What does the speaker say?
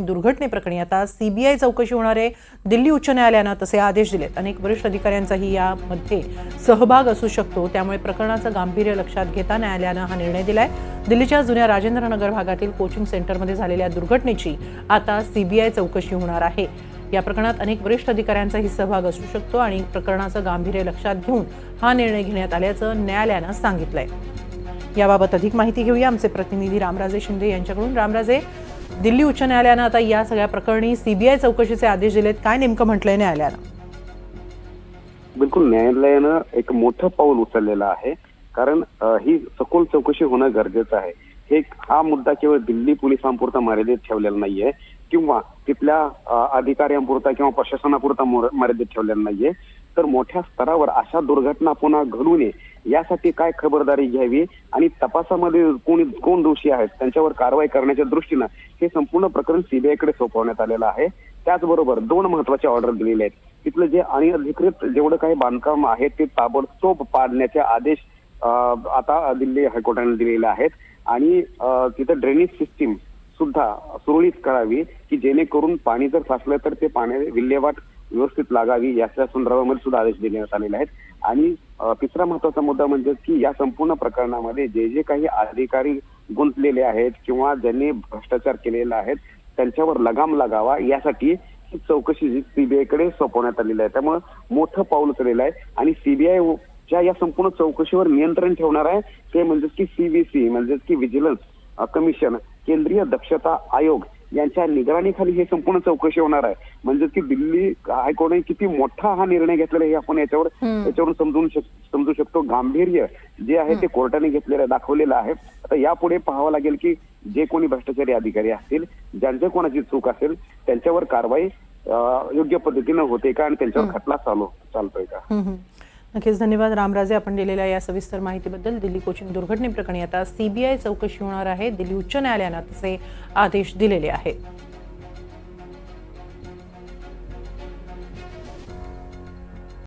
दुर्घटनेप्रकरणी आता सीबीआय चौकशी होणार आहे दिल्ली उच्च न्यायालयानं तसे आदेश दिलेत. अनेक वरिष्ठ अधिकाऱ्यांचाही यामध्ये सहभाग असू शकतो. त्यामुळे प्रकरणाचं गांभीर्य लक्षात घेता न्यायालयानं हा निर्णय दिलाय. दिल्लीच्या जुन्या राजेंद्र नगर भागातील कोचिंग सेंटरमध्ये झालेल्या दुर्घटनेची आता सीबीआय चौकशी होणार आहे. या प्रकरणात अनेक वरिष्ठ अधिकाऱ्यांचाही सहभाग असू शकतो आणि प्रकरणाचं गांभीर्य लक्षात घेऊन हा निर्णय घेण्यात आल्याचं न्यायालयानं सांगितलंय. याबाबत अधिक माहिती घेऊया. आमचे प्रतिनिधी रामराजे शिंदे यांच्याकडून. रामराजे दिल्ली उच्च न्यायालयानं आता या सगळ्या प्रकरणी सीबीआय चौकशीचे आदेश दिलेत. काय नेमकं म्हटलंय न्यायालयानं? बिलकुल न्यायालयानं एक मोठं पाऊल उचललेलं आहे. कारण ही सखोल चौकशी होणं गरजेचं आहे. हे हा मुद्दा केवळ दिल्ली पोलिसांपुरता मर्यादित ठेवलेला नाहीये किंवा तिथल्या अधिकाऱ्यांपुरता किंवा प्रशासनापुरता मर्यादित ठेवलेला नाहीये. तर मोठ्या स्तरावर अशा दुर्घटना पुन्हा घडू नये यासाठी काय खबरदारी घ्यावी आणि तपासामध्ये कोणी कोण दोषी आहेत त्यांच्यावर कारवाई करण्याच्या दृष्टीनं हे संपूर्ण प्रकरण सीबीआयकडे सोपवण्यात आलेलं आहे. त्याचबरोबर दोन महत्त्वाचे ऑर्डर दिलेले आहेत. तिथलं जे अनधिकृत जेवढं काही बांधकाम आहे ते ताबडतोब पाडण्याचे आदेश आता दिल्ली हायकोर्टाने दिलेले आहेत. आणि तिथं ड्रेनेज सिस्टीम सुद्धा सुरळीत करावी की जेणेकरून पाणी जर साचलं तर ते पाणी विल्हेवाट व्यवस्थित लागावी याच्या संदर्भामध्ये सुद्धा आदेश देण्यात आलेले आहेत. आणि तिसरा महत्त्वाचा मुद्दा म्हणजे की या संपूर्ण प्रकरणामध्ये जे जे काही अधिकारी गुंतलेले आहेत किंवा ज्यांनी भ्रष्टाचार केलेला आहे त्यांच्यावर लगाम लागावा यासाठी ही चौकशी सीबीआयकडे सोपवण्यात आलेली आहे. त्यामुळे मोठं पाऊल उचललेलं आहे आणि सीबीआय ज्या या संपूर्ण चौकशीवर नियंत्रण ठेवणार आहे ते म्हणजेच की सीबीसी म्हणजेच की व्हिजिलन्स कमिशन केंद्रीय दक्षता आयोग यांच्या निगराणीखाली हे संपूर्ण चौकशी होणार आहे. म्हणजे की दिल्ली हायकोर्टाने किती मोठा हा निर्णय घेतलेला आहे हे आपण याच्यावर याच्यावरून समजून समजू शकतो. गांभीर्य जे आहे ते कोर्टाने घेतलेलं दाखवलेलं आहे. आता यापुढे पाहावं लागेल की जे कोणी भ्रष्टाचारी अधिकारी असतील ज्यांच्या कोणाची चूक असेल त्यांच्यावर कारवाई योग्य पद्धतीनं होते का आणि त्यांच्यावर खटला चालू चालतोय का. नक्कीच धन्यवाद. रामराजे आपण दिलेल्या या सविस्तर माहितीबद्दल दिल्ली कोचिंग दुर्घटनेप्रकरणी आता सीबीआय चौकशी होणार आहे. दिल्ली उच्च न्यायालयानं तसे आदेश दिलेले आहेत.